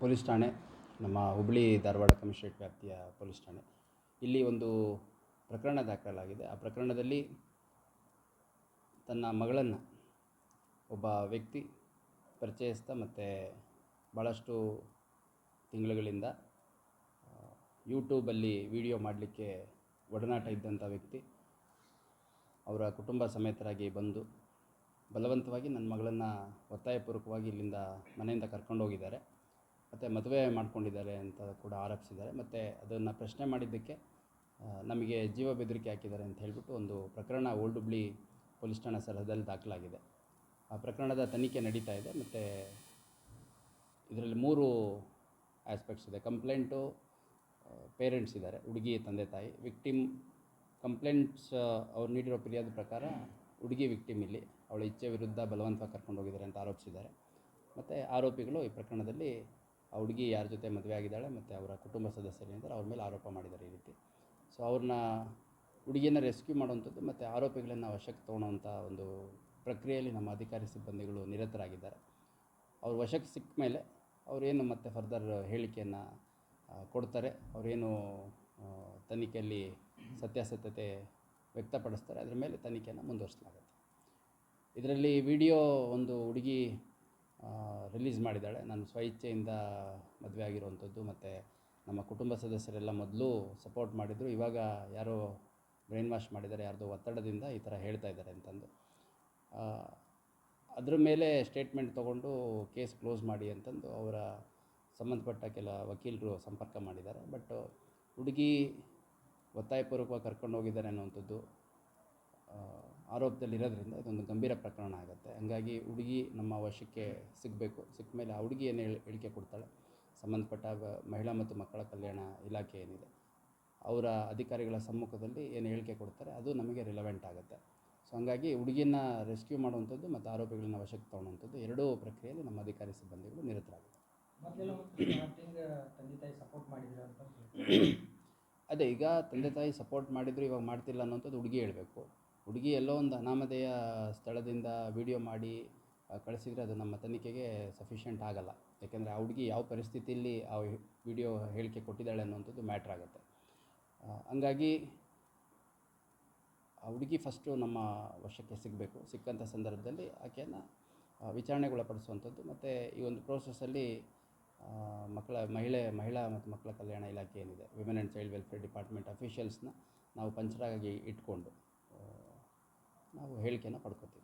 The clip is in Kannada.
ಪೊಲೀಸ್ ಠಾಣೆ, ನಮ್ಮ ಹುಬ್ಬಳ್ಳಿ ಧಾರವಾಡ ಕಮಿಷನರೇಟ್ ವ್ಯಾಪ್ತಿಯ ಪೊಲೀಸ್ ಠಾಣೆ, ಇಲ್ಲಿ ಒಂದು ಪ್ರಕರಣ ದಾಖಲಾಗಿದೆ. ಆ ಪ್ರಕರಣದಲ್ಲಿ ತನ್ನ ಮಗಳನ್ನು ಒಬ್ಬ ವ್ಯಕ್ತಿ ಪರಿಚಯಿಸ್ತಾ ಮತ್ತು ಭಾಳಷ್ಟು ತಿಂಗಳುಗಳಿಂದ ಯೂಟ್ಯೂಬಲ್ಲಿ ವಿಡಿಯೋ ಮಾಡಲಿಕ್ಕೆ ಒಡನಾಟ ಇದ್ದಂಥ ವ್ಯಕ್ತಿ ಅವರ ಕುಟುಂಬ ಸಮೇತರಾಗಿ ಬಂದು ಬಲವಂತವಾಗಿ ನನ್ನ ಮಗಳನ್ನು ಒತ್ತಾಯಪೂರ್ವಕವಾಗಿ ಇಲ್ಲಿಂದ ಮನೆಯಿಂದ ಕರ್ಕೊಂಡು ಹೋಗಿದ್ದಾರೆ. ಮತ್ತು ಮದುವೆ ಮಾಡ್ಕೊಂಡಿದ್ದಾರೆ ಅಂತ ಕೂಡ ಆರೋಪಿಸಿದ್ದಾರೆ. ಮತ್ತು ಅದನ್ನು ಪ್ರಶ್ನೆ ಮಾಡಿದ್ದಕ್ಕೆ ನಮಗೆ ಜೀವ ಬೆದರಿಕೆ ಹಾಕಿದ್ದಾರೆ ಅಂತ ಹೇಳಿಬಿಟ್ಟು ಒಂದು ಪ್ರಕರಣ ಓಲ್ಡ್ ಹುಬ್ಳಿ ಪೊಲೀಸ್ ಠಾಣಾ ಸಲಹದಲ್ಲಿ ದಾಖಲಾಗಿದೆ. ಆ ಪ್ರಕರಣದ ತನಿಖೆ ನಡೀತಾ ಇದೆ. ಮತ್ತು ಇದರಲ್ಲಿ ಮೂರು ಆಸ್ಪೆಕ್ಟ್ಸ್ ಇದೆ. ಕಂಪ್ಲೇಂಟು ಪೇರೆಂಟ್ಸ್ ಇದ್ದಾರೆ, ಹುಡುಗಿ, ತಂದೆ, ತಾಯಿ. ವಿಕ್ಟಿಮ್ ಕಂಪ್ಲೇಂಟ್ಸ್ ಅವ್ರು ನೀಡಿರೋ ಫಿರ್ಯಾದ ಪ್ರಕಾರ ಹುಡುಗಿ ವಿಕ್ಟಿಮ್ ಇಲ್ಲಿ. ಅವಳ ಇಚ್ಛೆ ವಿರುದ್ಧ ಬಲವಂತವಾಗಿ ಕರ್ಕೊಂಡು ಹೋಗಿದ್ದಾರೆ ಅಂತ ಆರೋಪಿಸಿದ್ದಾರೆ. ಮತ್ತು ಆರೋಪಿಗಳು ಈ ಪ್ರಕರಣದಲ್ಲಿ ಆ ಹುಡುಗಿ ಯಾರ ಜೊತೆ ಮದುವೆ ಆಗಿದ್ದಾಳೆ ಮತ್ತು ಅವರ ಕುಟುಂಬ ಸದಸ್ಯರೇನಿದ್ದಾರೆ ಅವ್ರ ಮೇಲೆ ಆರೋಪ ಮಾಡಿದ್ದಾರೆ ಈ ರೀತಿ. ಸೊ ಅವ್ರನ್ನ ಹುಡುಗಿಯನ್ನು ರೆಸ್ಕ್ಯೂ ಮಾಡುವಂಥದ್ದು ಮತ್ತು ಆರೋಪಿಗಳನ್ನು ವಶಕ್ಕೆ ತೊಗೊಳೋವಂಥ ಒಂದು ಪ್ರಕ್ರಿಯೆಯಲ್ಲಿ ನಮ್ಮ ಅಧಿಕಾರಿ ಸಿಬ್ಬಂದಿಗಳು ನಿರತರಾಗಿದ್ದಾರೆ. ಅವ್ರ ವಶಕ್ಕೆ ಸಿಕ್ಕ ಮೇಲೆ ಅವರೇನು ಮತ್ತೆ ಫರ್ದರ್ ಹೇಳಿಕೆಯನ್ನು ಕೊಡ್ತಾರೆ. ಅವರೇನು ತನಿಖೆಯಲ್ಲಿ ಸತ್ಯಾಸತ್ಯತೆ ವ್ಯಕ್ತಪಡಿಸ್ತಾರೆ. ಅದರ ಮೇಲೆ ತನಿಖೆಯನ್ನು ಮುಂದುವರಿಸಲಾಗುತ್ತೆ. ಇದರಲ್ಲಿ ವಿಡಿಯೋ ಒಂದು ಹುಡುಗಿ ರಿಲೀಸ್ ಮಾಡಿದ್ದಾಳೆ. ನಾನು ಸ್ವಇಚ್ಛೆಯಿಂದ ಮದುವೆ ಆಗಿರುವಂಥದ್ದು ಮತ್ತು ನಮ್ಮ ಕುಟುಂಬ ಸದಸ್ಯರೆಲ್ಲ ಮೊದಲು ಸಪೋರ್ಟ್ ಮಾಡಿದರು. ಇವಾಗ ಯಾರೋ ಬ್ರೈನ್ ವಾಶ್ ಮಾಡಿದ್ದಾರೆ, ಯಾರ್ದೋ ಒತ್ತಡದಿಂದ ಈ ಥರ ಹೇಳ್ತಾ ಇದ್ದಾರೆ ಅಂತಂದು. ಅದ್ರ ಮೇಲೆ ಸ್ಟೇಟ್ಮೆಂಟ್ ತೊಗೊಂಡು ಕೇಸ್ ಕ್ಲೋಸ್ ಮಾಡಿ ಅಂತಂದು ಅವರ ಸಂಬಂಧಪಟ್ಟ ಕೆಲ ವಕೀಲರು ಸಂಪರ್ಕ ಮಾಡಿದ್ದಾರೆ. ಬಟ್ ಹುಡುಗಿ ಒತ್ತಾಯಪೂರ್ವಕವಾಗಿ ಕರ್ಕೊಂಡು ಹೋಗಿದ್ದಾರೆ ಅನ್ನುವಂಥದ್ದು ಆರೋಪದಲ್ಲಿರೋದ್ರಿಂದ ಇದೊಂದು ಗಂಭೀರ ಪ್ರಕರಣ ಆಗುತ್ತೆ. ಹಂಗಾಗಿ ಹುಡುಗಿ ನಮ್ಮ ವಶಕ್ಕೆ ಸಿಗಬೇಕು, ಸಿಕ್ಕ ಮೇಲೆ ಆ ಹುಡುಗಿ ಏನು ಹೇಳಿ, ಹೇಳಿಕೆ ಕೊಡ್ತಾಳೆ. ಸಂಬಂಧಪಟ್ಟ ಮಹಿಳಾ ಮತ್ತು ಮಕ್ಕಳ ಕಲ್ಯಾಣ ಇಲಾಖೆ ಏನಿದೆ, ಅವರ ಅಧಿಕಾರಿಗಳ ಸಮ್ಮುಖದಲ್ಲಿ ಏನು ಹೇಳಿಕೆ ಕೊಡ್ತಾರೆ, ಅದು ನಮಗೆ ರಿಲೆವೆಂಟ್ ಆಗುತ್ತೆ. ಸೊ ಹಂಗಾಗಿ ಹುಡುಗಿಯನ್ನು ರೆಸ್ಕ್ಯೂ ಮಾಡುವಂಥದ್ದು ಮತ್ತು ಆರೋಪಿಗಳನ್ನ ವಶಕ್ಕೆ ತಗೊಳ್ಳುವಂಥದ್ದು ಎರಡೂ ಪ್ರಕ್ರಿಯೆಯಲ್ಲಿ ನಮ್ಮ ಅಧಿಕಾರಿ ಸಿಬ್ಬಂದಿಗಳು ನಿರತರಾಗಿದ್ದಾರೆ. ಅದೇ ಈಗ ತಂದೆ ತಾಯಿ ಸಪೋರ್ಟ್ ಮಾಡಿದ್ರು, ಇವಾಗ ಮಾಡ್ತಿಲ್ಲ ಅನ್ನೋಂಥದ್ದು ಹುಡುಗಿ ಹೇಳಬೇಕು. ಹುಡುಗಿ ಎಲ್ಲೋ ಒಂದು ಅನಾಮಧೇಯ ಸ್ಥಳದಿಂದ ವಿಡಿಯೋ ಮಾಡಿ ಕಳಿಸಿದರೆ ಅದು ನಮ್ಮ ತನಿಖೆಗೆ ಸಫಿಷಿಯೆಂಟ್ ಆಗಲ್ಲ. ಯಾಕೆಂದರೆ ಆ ಹುಡುಗಿ ಯಾವ ಪರಿಸ್ಥಿತಿಯಲ್ಲಿ ಆ ವಿಡಿಯೋ ಹೇಳಿಕೆ ಕೊಟ್ಟಿದ್ದಾಳೆ ಅನ್ನೋಂಥದ್ದು ಮ್ಯಾಟ್ರ್ ಆಗುತ್ತೆ. ಹಂಗಾಗಿ ಆ ಹುಡುಗಿ ಫಸ್ಟು ನಮ್ಮ ವಶಕ್ಕೆ ಸಿಗಬೇಕು. ಸಿಕ್ಕಂಥ ಸಂದರ್ಭದಲ್ಲಿ ಆಕೆಯನ್ನು ವಿಚಾರಣೆಗೊಳಪಡಿಸುವಂಥದ್ದು ಮತ್ತು ಈ ಒಂದು ಪ್ರೋಸೆಸ್ಸಲ್ಲಿ ಮಕ್ಕಳ ಮಹಿಳೆ, ಮಹಿಳಾ ಮತ್ತು ಮಕ್ಕಳ ಕಲ್ಯಾಣ ಇಲಾಖೆ ಏನಿದೆ women and child welfare department ಅಫಿಷಿಯಲ್ಸ್ನ ನಾವು ಪಂಚರಾಗಿ ಇಟ್ಕೊಂಡು ನಾವು ಹೇಳಿಕೆಯನ್ನು ಪಡ್ಕೋತೀವಿ.